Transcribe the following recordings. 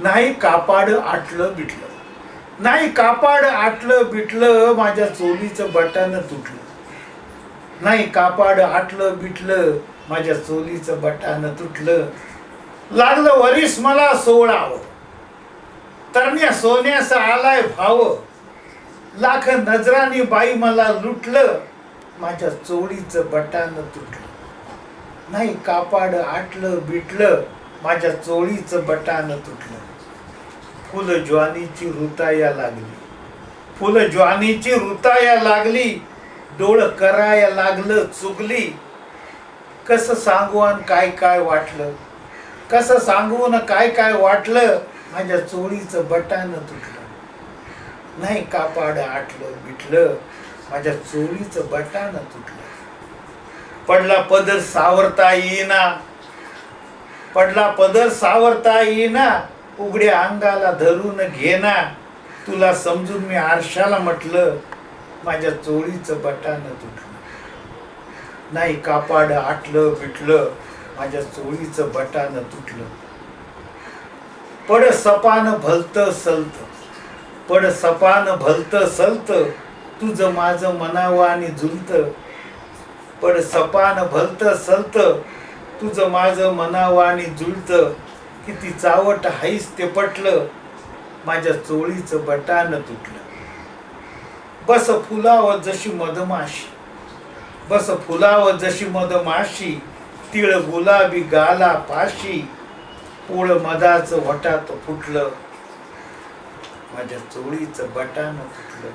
नाही कापाड आटलं बिटलं. नाही कापाड आटलं बिटलं माझ्या चोलीचं बटन तुटलं. नाही कापाड आटलं बिटलं माझ्या चोलीचं बटान तुटलं. लागलं वरीस मला सोळावं. तरण्या सोन्याचा आलाय भाव. लाख नजरानी बाई मला लुटलं माझ्या चोळीचं बटान तुटलं. नाही कापाड आटलं बिटलं माझ्या चोळीचं बटान तुटलं. फुलं ज्वानीची रुताया लागली. फुलं ज्वानीची रुताया लागली. डोळ कराया लागलं चुगली. कसं सांगू आणि काय काय वाटलं? कसं सांगू न काय काय वाटलं? माझ्या चोळीचं बटान तुटलं. नाही कापाड आटलं बिटलं. माझ्या चोळीचं बटान तुटलं. पडला पदर सावरता येईना. पडला पदर सावरता येईना. उघड्या अंगाला धरून घेना. तुला समजून मी आरशाला म्हटलं माझ्या चोळीचं बटान तुटलं. नाही कापाड आटलं पिटलं माझ्या चोळीचं बटान तुटलं. पड सपान भलत सलत. पड सपान भलत सलत. तुझं माझं मनावं आणि झुलत. पड सपान भलत सलत. तुझं माझं मनावं आणि जुळतं. किती चावट हाईस ते पटलं. माझ्या चोळीचं बटान तुटलं. बस फुलावं जशी मधमाशी. बस फुलावं जशी मधमाशी. तिळ गुलाबी गाला पाशी. पोळ मधाचं वटात फुटलं. माझ्या चोळीचं बटान तुटलं.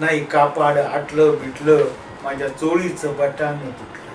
नाही कापाड आटलं बिटलं. माझ्या चोळीचं बटान तुटलं.